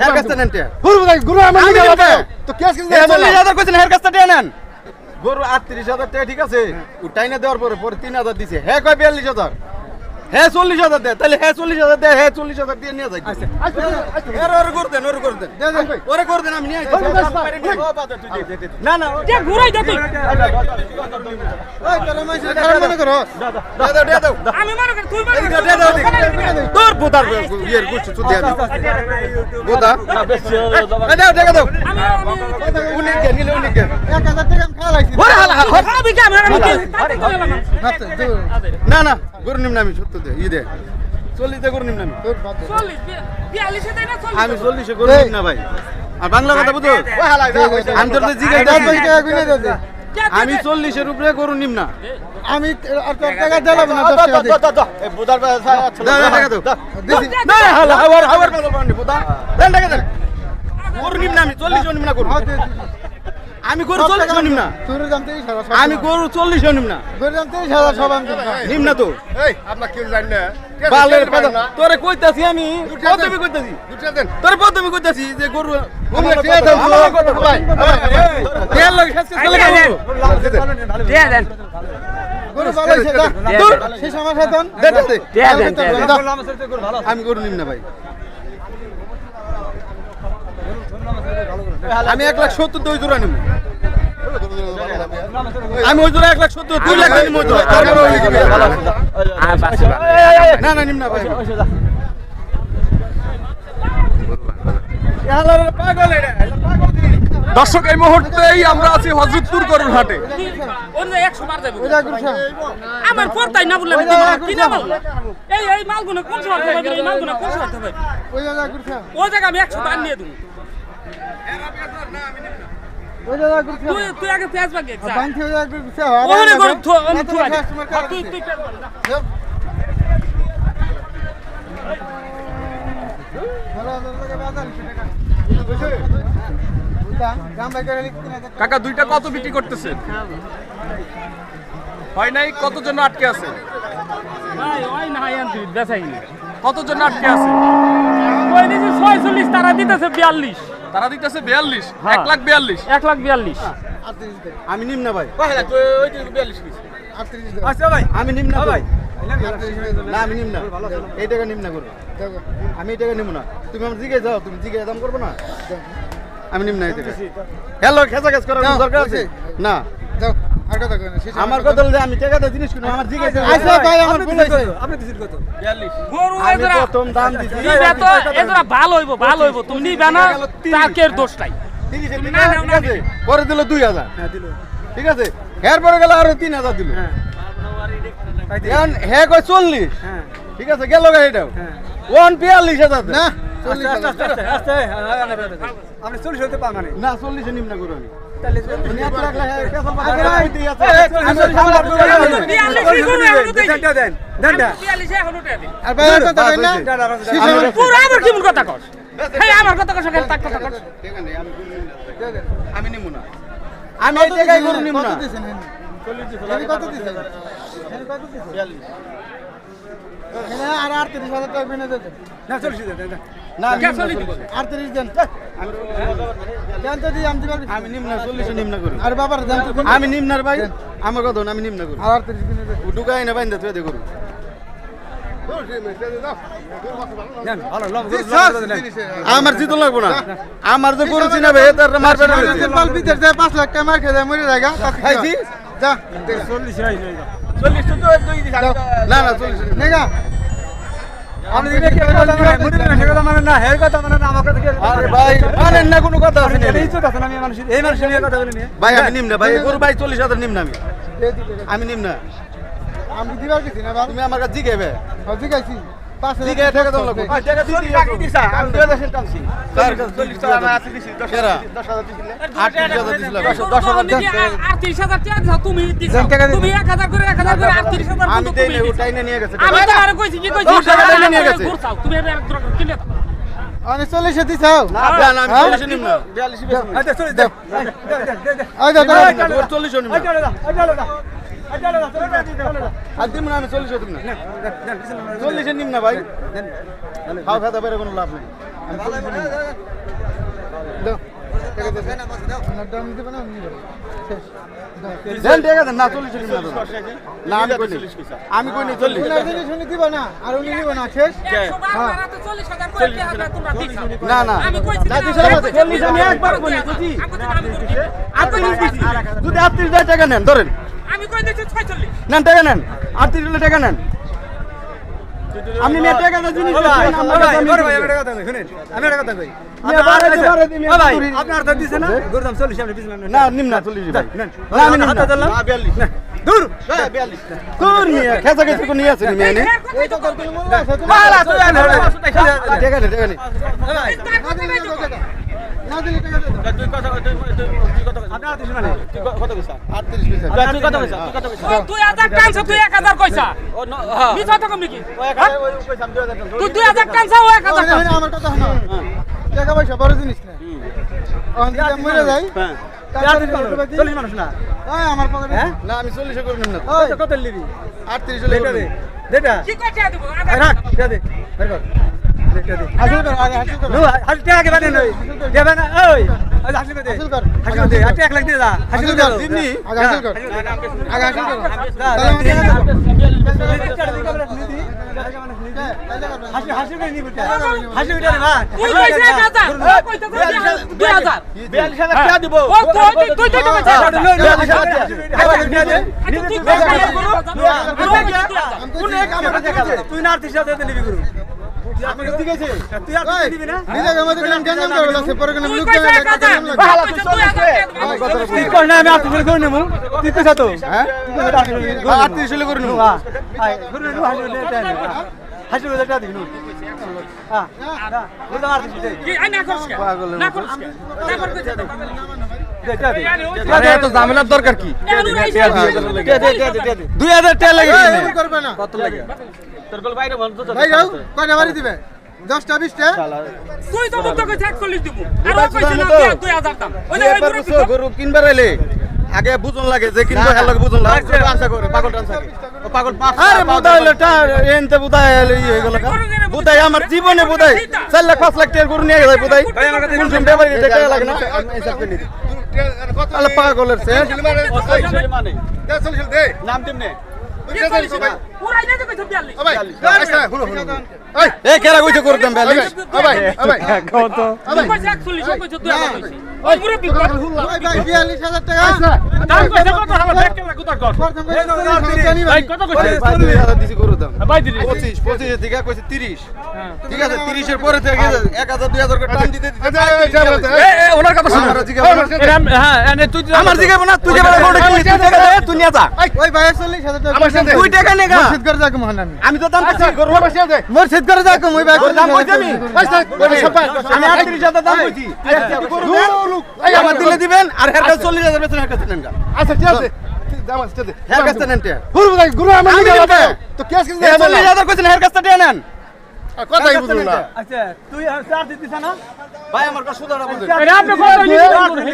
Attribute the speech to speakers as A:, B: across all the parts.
A: হের কাছে নেন টিয়া।
B: ভাই গুরু আমার
A: আমি
B: নিয়ে
A: নিব
B: যাবে।
A: কেন?
B: তো কেস কেস
A: চল্লিশ হাজার কইছেন হের কাছে টিয়া নেন গরু আটত্রিশ হাজার টাকা ঠিক আছে। উঠাই না দেওয়ার পরে পরে তিন হাজার দিছে। হ্যাঁ কয় বিয়াল্লিশ হাজার? হ্যাঁ চল্লিশ হাজার দেয় তাহলে হ্যাঁ চল্লিশ হাজার দেয় হ্যাঁ চল্লিশ হাজার দিয়ে নিয়ে যাই ওরে করে দেন ওরে করে দেন ওরে করে দেন আমি নিয়ে না না
C: ঘুরাই দে তুই
B: মনে
C: মনে মনে।
A: তোর বোতার ইয়ের বোতা দাও দাও উনি কে নিলে উনি কে
B: এক হাজার টাকা খাওয়া লাগছি
A: না না গরু নিম না আমি সত্য দে ই দে গরু নিম না আমি
C: চল্লিশ চল্লিশ
A: চল্লিশে গরু নিম না ভাই আর বাংলা কথা বুঝো আমি তোর জিজ্ঞাসা আমি চল্লিশের উপরে গরু নিম না
B: আমি আর তোর টাকা দিলাম না দশ টাকা দিয়ে।
A: দাও, দাও, টাকা দাও। না, হালা, হাওয়ার, হাওয়ার বেদল বান্ডি, বোতা। টাকা দেন। গরু নিম না আমি, চল্লিশও নিম না গরু। আমি গরু চল্লিশ নিম না।
B: দাম হাজার
A: আমি গরু চল্লিশ নিম না।
B: গরুর দাম তেইশ হাজার সব আমি
A: নিম না। তো।
D: আপনার কেউ জানি না।
A: বালের তোরে কইতাছি আমি, প্রথমে কইতাছি। তোরে প্রথমে কইতাছি যে গরু। আমি গরু নিম না ভাই। আমি এক লাখ সত্তর দুই জোড়া নিব। আমি ওই জোড়া এক লাখ সত্তর দুই লাখ
C: বাস
A: না না নিম না।
D: দর্শক এই মুহূর্তেই আমরা আছি হজরতপুর গরুর হাটে।
C: ওর যে 100 বার যাবে।
B: ওই যা গরু খাও।
C: আমার পড়তাই না বললে না। কি না এই এই মালগুলো কোন সময় এই মালগুলো কোন সময়
B: ওই
C: জায়গা আমি 100 বার নিয়ে দেব। তুই আগে পেঁয়াজ।
D: কাকা দুইটা কত বিক্রি করতেছে? হয় নাই? কত জন্য আটকে আছে? কত জন্য আটকে আছে?
C: 46 তারা দিতেছে 42
D: তারা দিতেছে বিয়াল্লিশ
C: হ্যাঁ।
D: এক লাখ বিয়াল্লিশ।
C: এক লাখ 42
B: আটত্রিশ দে,
A: আমি নিম না ভাই।
B: আচ্ছা ভাই
A: আমি নিম না ভাই।
B: আটত্রিশ দে, দে।
A: না আমি নিম না। এই টাকা নিম না
B: করব।
A: আমি এই টাকা নিব না। তুমি আমার জিজ্ঞেস যাও তুমি জিজ্ঞেস দাম করব না? আমি নিম না এই টাকা। হ্যালো খেসা খেস করার দরকার আছে? না। আমার কথা যে আমি টাকা দিয়ে জিনিস কিনো আমার জিজ্ঞেস
B: আচ্ছা, ভাই, আমার ভুল হয়েছে।
C: গরু
A: আমি
C: এজরা
A: প্রথম দাম দিছি
C: নিবে তো এজরা ভালো হইবো ভালো হইবো তুমি নিবে না তাকের দোষটাই
A: তিরিশ এর
C: না,
A: টাকা,
C: না,
A: ঠিক আছে পরে দিল দুই হাজার ঠিক আছে হ্যার পরে গেল আরও তিন হাজার দিল এখন হ্যাঁ কয় চল্লিশ ঠিক আছে গেল গা এটাও ওয়ান বিয়াল্লিশ হাজার
B: না,
A: না
B: চল্লিশ হাজার।
A: না চল্লিশে নিম্ন করো আমি উনি এত রাখলে হ্যাঁ, কেসল পাতা
B: আগে
A: করে
B: নাই।
A: দিতেই আছে।
B: আমি তো সামলার করে
C: আমি তো
B: দিই।
C: বিয়াল্লিশই গরু আমি বিয়াল্লিশে এখনও দেই দিই।
B: আর ভাই, আর কথা কই না? শেষ
A: আমি-
B: আমার-
C: পুরো
A: আমি গরু না। আমি নিমু না। আমি এই টাকায় গরু নিম না।
B: কত দিছেন কত দিছেন? হেনি কত দিছেন? হেনি আর আটত্রিশ হাজার টাকা কিনে দেন।
A: না আমি নিম না, চল্লিশ।
B: আটত্রিশ দেন।
A: আমি-
B: দেন তো দিই, আমি দিবার
A: আমি নিম না চল্লিশে নিম না করু।
B: আর বাবার দেন তো
A: আমি নিম না রে ভাই আমার কথা আমি নিম না করু
B: আর।
A: ঢুকাই না বাইন্দা তুই করু আমার জিতো লাগবো না। আমার যে গরু চিনাবে তার
B: বিদেশ যায়, পাঁচ লাখ টাকা মার খেয়ে যায়, মরে যায় গা,
A: খাইছি?
B: যা, যাও।
A: না না চল্লিশ না না চল্লিশ আমি নিম না
B: আমি দিবার গেছি না
A: তুমি আমার কাছে জিগাইবে।
B: হজি
A: চল্লিশ
B: দিছাও হ্যাঁ?
A: চল্লিশে আর দিম না আমি চল্লিশে দিম না। চল্লিশে নিম না ভাই। খাওয়া খাওয়া পারে কোনো লাভ নেই। দেন ঠিক আছে না চল্লিশ না আমি কই আমি কই চল্লিশ
C: তো চল্লিশ হাজার করে কে হাজার তোমরা দিছো।
A: না না।
C: আমি
A: চল্লিশ আমি একবার নি, বুঝি?
C: না, না।
A: যদি আটত্রিশ হাজার টাকা নেন ধরেন।
C: আমি কই দিছি ছয়চল্লিশ।
A: নেন টাকা নেন। আটত্রিশ টাকা নেন। আপনি মেয়ে টাকা না জিনিস দিচ্ছেন, আমরা টাকা আমি দিচ্ছি। মেয়ে বাড়াইতে বাড়াইতে মেয়ে চুরি- না? নিম না চল্লিশ ভাই না আমি নিম না। দূর। দূর মেয়ে খেসা খেসা করে নিয়ে আসেনি নি টাকা নেই টাকা নেই
C: তুই হাজার টানছ তুই এক হাজার কইসা মিছা তো কম নাকি তুই দুই হাজার টানছ
B: টাকা পয়সা বড় জিনিস না। মরে যাই চল্লিশ মানুষ না? আমার পকেটে।
A: না আমি চল্লিশে করে নিম না।
B: ওই কত নিবি
A: আটত্রিশ
C: কইছে? দেব আধার
B: হাসিল কর।
C: তুই
B: না আর্টিস্ট সাথে নিবি। কর
A: হ্যাঁ?
B: হ্যাঁ। হ্যাঁ
A: ঝামেলার দরকার কি? দুই হাজার টাকা লাগে কিনে।
B: লাগে ভাই যাও কয়টা বাড়ি দিবে? দশটা বিশটা?
C: তুই তো মুক্ত কইছে 41 দিব। আর ও কইছে না 2000 দাম। ওই
A: তুই একবার গরু কিনবার এলে আগে বুঝন লাগে যে কিনবো হেল বুঝন লাগে। আশা করে পাগল টানসা ও পাগল আরে বুদাই হলো এনতে বুদাই হলো ই বুদাই আমার জীবনে বুদাই 4 লাখ 5 লাখ টাকা গরু নিয়ে গেছে বুদাই কোন সময় ব্যাপারে টাকা লাগে না? আমি হিসাব করে নিই আলে পাগলের সে নাম দিমনে
C: পুরাই না তো কইছে 42
A: এ কেরা কইতে করে দেন বেলি
C: তুই কইছে 41 ও কইছে। 2000 কইছে ওই মুরব্বি কর
B: ভাই ভাই বিয়াল্লিশ হাজার টাকা।
C: দাম কইছে কত? হবে দেখ কেমন কত কর।
B: প্রথম করে জানি
C: ভাই কত কইছে?
A: ভাই 2000 দিছি গরু দাম।
C: ভাই দিদি
A: 25 25 এর থেকে কইছে 30 ঠিক আছে 30 পরে থেকে 1000 2000 করে টান দিতে দিতে
D: ওনার কথা
A: আমার জিজ্ঞাসা
C: তুই
A: না টাকা নিয়ে যা।
B: হাজার
A: তুই টাকা
B: মসজিদ করে যাকে মহান আমি
A: আমি তো দাম কইছি গরু বসে দে
B: মসজিদ করে যাকে ওই ভাই
A: দাম কইছি আমি আমি 38000 দাম কইছি এই আমার দিলে দিবেন আর হের কাছে 40000 বেতন হের কাছে নেন গা হের কাছে নেন তে আমি দিব তে। এই 40000 কইছেন হের কাছে নেন
B: কথাই বুঝুন না
E: আচ্ছা তুই চার দিতিস না
A: ভাই আমার কাছে সুদারা বুঝেন
C: আপনি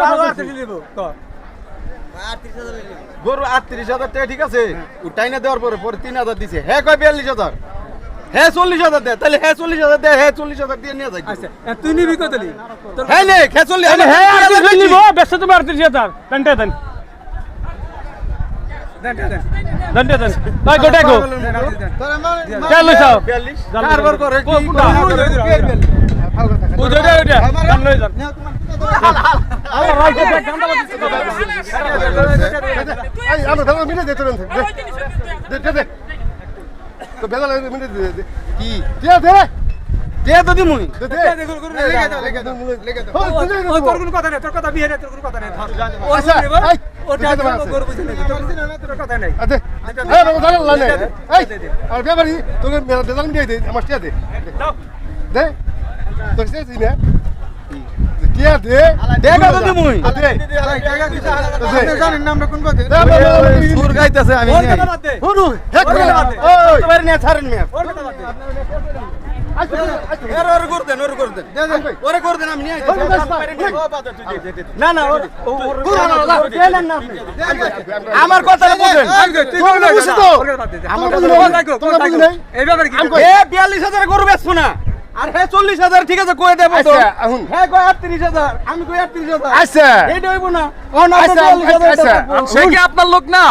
C: কত
A: গরু আটত্রিশ হাজার টাকা ঠিক আছে? উঠাই না দেওয়ার পরে পরে তিন হাজার দিছে। হ্যাঁ কয় বিয়াল্লিশ হাজার? হ্যাঁ চল্লিশ হাজার দেয় তাহলে হ্যাঁ চল্লিশ হাজার দেয় হ্যাঁ চল্লিশ হাজার দিয়ে নিয়ে যায়
E: আচ্ছা তুই নিবি কত
A: হ্যাঁ নে হ্যাঁ চল্লিশ
C: হ্যাঁ নিব। ব্যস্ত তুমি 38000 ঘণ্টা দেন ঘণ্টা দেন।
B: আমার
E: তোর
B: না
E: ওর
A: দেন না আপনি আমার
E: কথা
A: আমার বিয়াল্লিশ হাজার গরু বেচবো না আর হ্যাঁ চল্লিশ হাজার ঠিক আছে কয়ে দেবো তো
F: আচ্ছা, এখন।
A: হ্যাঁ কয় আটত্রিশ হাজার আমি কই আটত্রিশ হাজার?
F: আচ্ছা।
A: এইটা হইব না।
F: আচ্ছা, আচ্ছা,
D: সে কি আপনার লোক না?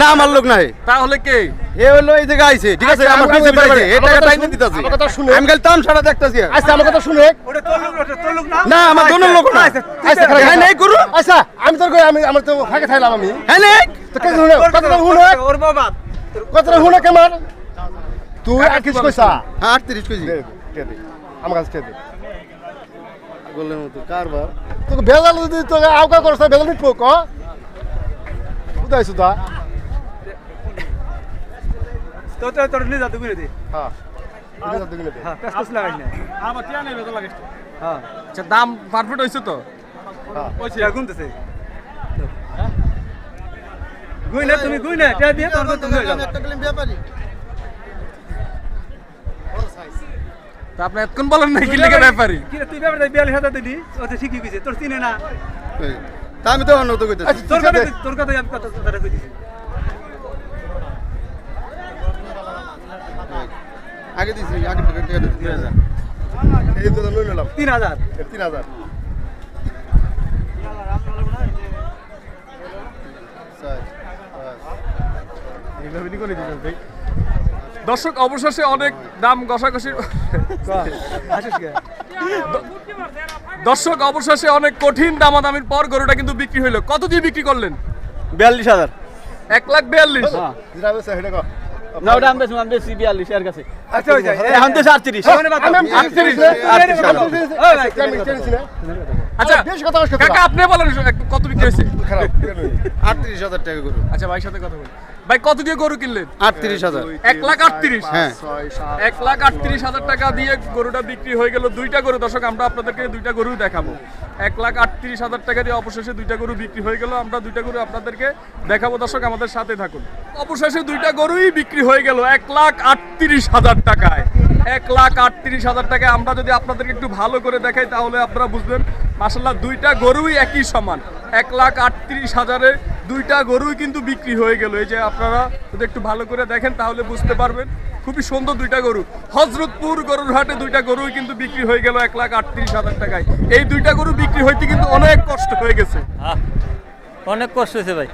A: না আমার লোক নাই।
D: তাহলে কে?
A: এ হলো এই জায়গা আইছে ঠিক আছে?
F: আচ্ছা,
A: আমার
F: বুঝতে
A: পাইছে। এটা
F: আমার কথা
A: টাইনে দিতাছি।
F: আমার কথা শুনে।
A: আমি খালি তামসাটা দেখতাছি।
F: আচ্ছা আমার কথা শুনে
B: ওটা তোর লোক ওটা তোর লোক না?
A: না আমার দোনোর লোক না।
B: আচ্ছা,
F: আচ্ছা
A: হ্যাঁ নেই করু
F: আচ্ছা আমি তোর কই আমি আমার তো ফাঁকে থাইলাম আমি।
A: হ্যাঁ নেই।
F: তো কে শুনে?
B: তোর
F: কত
B: কথা
F: শুনে?
B: ওর বাবা।
F: কত শুনে কেমন তুই আকিস কইছা?
A: হ্যাঁ আটত্রিশ কেজি
F: দে দে দে আমার কাছে দে।
A: বললেন মতো কারবার।
F: তোকে বেজাল যদি তোকে আউকা করছ বেজাল নিট পোক বুঝাইছো দা
B: তো? তো তোর নিয়ে যা তুই দে।
F: হ্যাঁ বেজাল দিগনে দে।
B: হ্যাঁ পেস্ট লাগাই না।
E: আমার টিয়া নেই বেতন লাগে
B: হ্যাঁ।
D: আচ্ছা দাম পারফেক্ট হয়েছে তো?
B: টিয়া গুনতেছে। গুই না তুমি গুই না টিয়া দিয়ে তোর তুমি হয়ে
D: তা আপনি এতক্ষণ বলেন নাই কি লেগে ব্যাপারী
B: তুই ব্যাপারে বিয়াল্লিশ হাজার দিলি ও তো ঠিকই কইছে তোর চিনে না।
A: তা আমি তো অন্য তো কইতেছি।
F: আচ্ছা
B: তোর কথা তোর কথা আমি কথা কথা কইছি
A: আগে দিছি আগে টাকা দিছি
F: এই তো লই নিলাম।
B: তিন হাজার?
F: 3000 এইভাবে নি করে দিবেন ভাই
D: দর্শক অবশেষে অনেক দাম ঘষাঘষি দর্শক অবশেষে অনেক কঠিন দামাদামির পর গরুটা কিন্তু বিক্রি হইল। কত দিয়ে বিক্রি করলেন?
A: বিয়াল্লিশ হাজার।
D: এক লাখ বিয়াল্লিশ।
B: আচ্ছা হয়ে ভাই,
D: আচ্ছা কাকা আপনি বলেন কত বিক্রি হয়েছে?
A: আটত্রিশ হাজার টাকা করু
D: আচ্ছা ভাইয়ের সাথে কথা বলি। ভাই কত দিয়ে গরু কিনলেন?
A: আটত্রিশ হাজার।
D: এক লাখ আটত্রিশ।
A: হ্যাঁ।
D: এক লাখ আটত্রিশ হাজার টাকা দিয়ে গরুটা বিক্রি হয়ে গেল দুইটা গরু। দর্শক আমরা আপনাদেরকে দুইটা গরু দেখাবো। এক লাখ আটত্রিশ হাজার টাকা দিয়ে অবশেষে দুইটা গরু বিক্রি হয়ে গেল। আমরা দুইটা গরু আপনাদেরকে দেখাবো। দর্শক আমাদের সাথে থাকুন। অবশেষে দুইটা গরুই বিক্রি হয়ে গেল এক লাখ আটত্রিশ হাজার টাকায়। এক লাখ আটত্রিশ হাজার টাকায় আমরা যদি আপনাদেরকে একটু ভালো করে দেখাই তাহলে আপনারা বুঝবেন মাসাল্লাহ দুইটা গরুই একই সমান। এক লাখ আটত্রিশ হাজারে দুইটা গরুই কিন্তু বিক্রি হয়ে গেল। এই যে আপনারা যদি একটু ভালো করে দেখেন তাহলে বুঝতে পারবেন, খুবই সুন্দর দুইটা গরু। হজরতপুর গরুর হাটে দুইটা গরুই কিন্তু বিক্রি হয়ে গেল এক লাখ আটত্রিশ হাজার টাকায়। এই দুইটা গরু বিক্রি হইতে কিন্তু অনেক কষ্ট হয়ে গেছে।
G: অনেক কষ্ট হয়েছে ভাই।